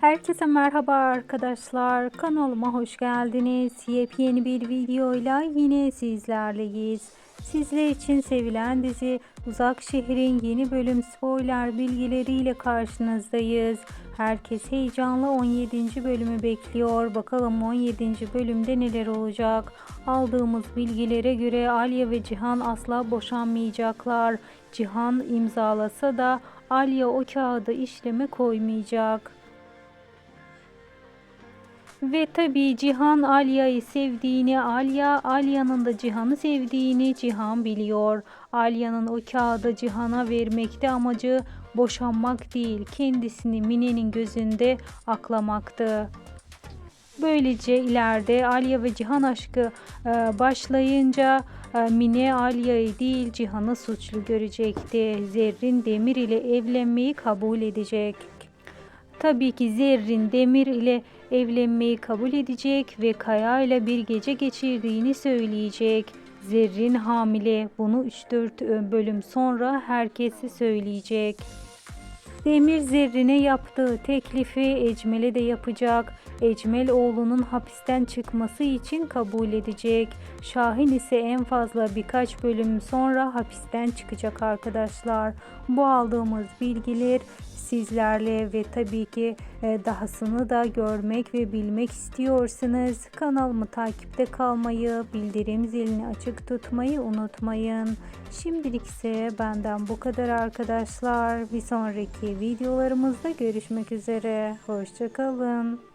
Herkese merhaba arkadaşlar. Kanalıma hoş geldiniz. Yepyeni bir videoyla yine sizlerleyiz. Sizler için sevilen dizi Uzak Şehir'in yeni bölüm spoiler bilgileriyle karşınızdayız. Herkes heyecanla 17. bölümü bekliyor. Bakalım 17. bölümde neler olacak? Aldığımız bilgilere göre Alya ve Cihan asla boşanmayacaklar. Cihan imzalasa da Alya o kağıdı işleme koymayacak. Ve tabii Cihan Alya'yı sevdiğini, Alya Alya'nın da Cihan'ı sevdiğini Cihan biliyor. Alya'nın o kağıdı Cihan'a vermekte amacı boşanmak değil, kendisini Mine'nin gözünde aklamaktı. Böylece ileride Alya ve Cihan aşkı e, başlayınca e, Mine Alya'yı değil Cihan'ı suçlu görecekti. Zerrin Demir ile evlenmeyi kabul edecek. Tabii ki Zerrin Demir ile evlenmeyi kabul edecek ve Kaya ile bir gece geçirdiğini söyleyecek. Zerrin hamile. Bunu 3-4 bölüm sonra herkese söyleyecek. Demir Zerrin'e yaptığı teklifi Ecmel'e de yapacak. Ecmel oğlunun hapisten çıkması için kabul edecek. Şahin ise en fazla birkaç bölüm sonra hapisten çıkacak arkadaşlar. Bu aldığımız bilgiler sizlerle ve tabii ki dahasını da görmek ve bilmek istiyorsanız kanalımı takipte kalmayı, bildirim zilini açık tutmayı unutmayın. Şimdilik ise benden bu kadar arkadaşlar. Bir sonraki videolarımızda görüşmek üzere. Hoşçakalın.